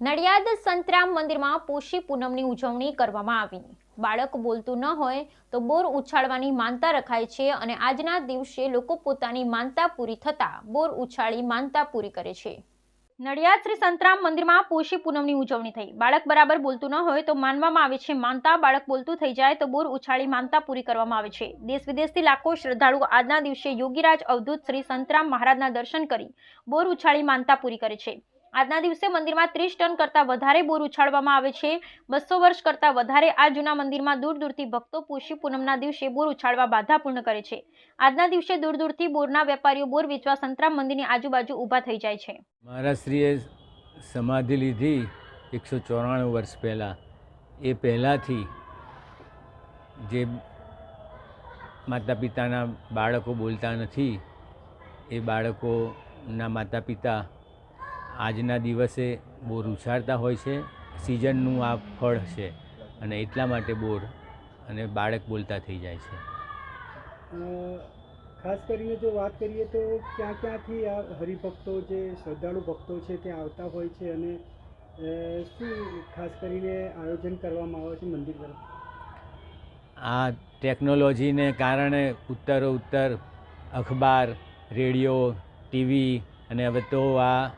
મંદિરમાં પોષી પૂનમની ઉજવણી કરવામાં આવી. બાળક બોલતું ન હોય તો બોર ઉછાળવાની માનતા રખાય છે અને આજના દિવસે લોકો પોતાની માનતા પૂરી થતાં બોર ઉછાળી માનતા પૂરી કરે છે. નડિયાદ શ્રી સંતરામ મંદિરમાં પોષી પૂનમની ઉજવણી થઈ. બાળક બરાબર બોલતું ન હોય તો માનવામાં આવે છે માનતા. બાળક બોલતું થઈ જાય તો બોર ઉછાળી માનતા પૂરી કરવામાં આવે છે. દેશ વિદેશથી લાખો શ્રદ્ધાળુઓ આજના દિવસે યોગીરાજ અવધૂત શ્રી સંતરામ મહારાજના દર્શન કરી બોર ઉછાળી માનતા પૂરી કરે છે. આજના દિવસે મંદિરમાં ત્રીસ ટન કરતાં વધારે બોર ઉછાળવામાં આવે છે. બસો વર્ષ કરતાં વધારે આ જૂના મંદિરમાં દૂર દૂરથી ભક્તો પુષ્ય પૂનમના દિવસે બોર ઉછાળવા બાધા પૂર્ણ કરે છે. આજના દિવસે દૂર દૂરથી બોરના વેપારીઓ બોર વેચવા સંતરામ મંદિરની આજુબાજુ ઊભા થઈ જાય છે. મહારાજશ્રીએ સમાધિ લીધી એકસો ચોરાણું વર્ષ પહેલાં. એ પહેલાંથી જે માતા પિતાના બાળકો બોલતા નથી, એ બાળકોના માતા પિતા આજના દિવસે બોર ઉછાળતા હોય છે સિઝનનું આ ફળ છે અને એટલા માટે બોર અને બાળક બોલતા થઈ જાય છે. ખાસ કરીને જો વાત કરીએ તો ક્યાં ક્યાંથી આ હરિભક્તો જે શ્રદ્ધાળુ ભક્તો છે ત્યાં આવતા હોય છે અને શું ખાસ કરીને આયોજન કરવામાં આવે છે મંદિર તરફ? આ ટેકનોલોજીને કારણે ઉત્તરો ઉત્તર અખબાર રેડિયો ટીવી અને હવે તો આ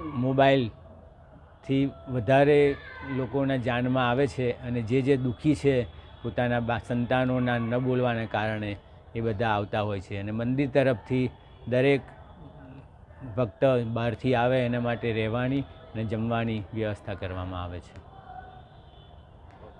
મોબાઈલથી વધારે લોકોના જાનમાં આવે છે અને જે જે દુઃખી છે પોતાના બા, સંતાનોના ન બોલવાને કારણે એ બધા આવતા હોય છે. અને મંદિર તરફથી દરેક ભક્ત બહારથી આવે એના માટે રહેવાની અને જમવાની વ્યવસ્થા કરવામાં આવે છે.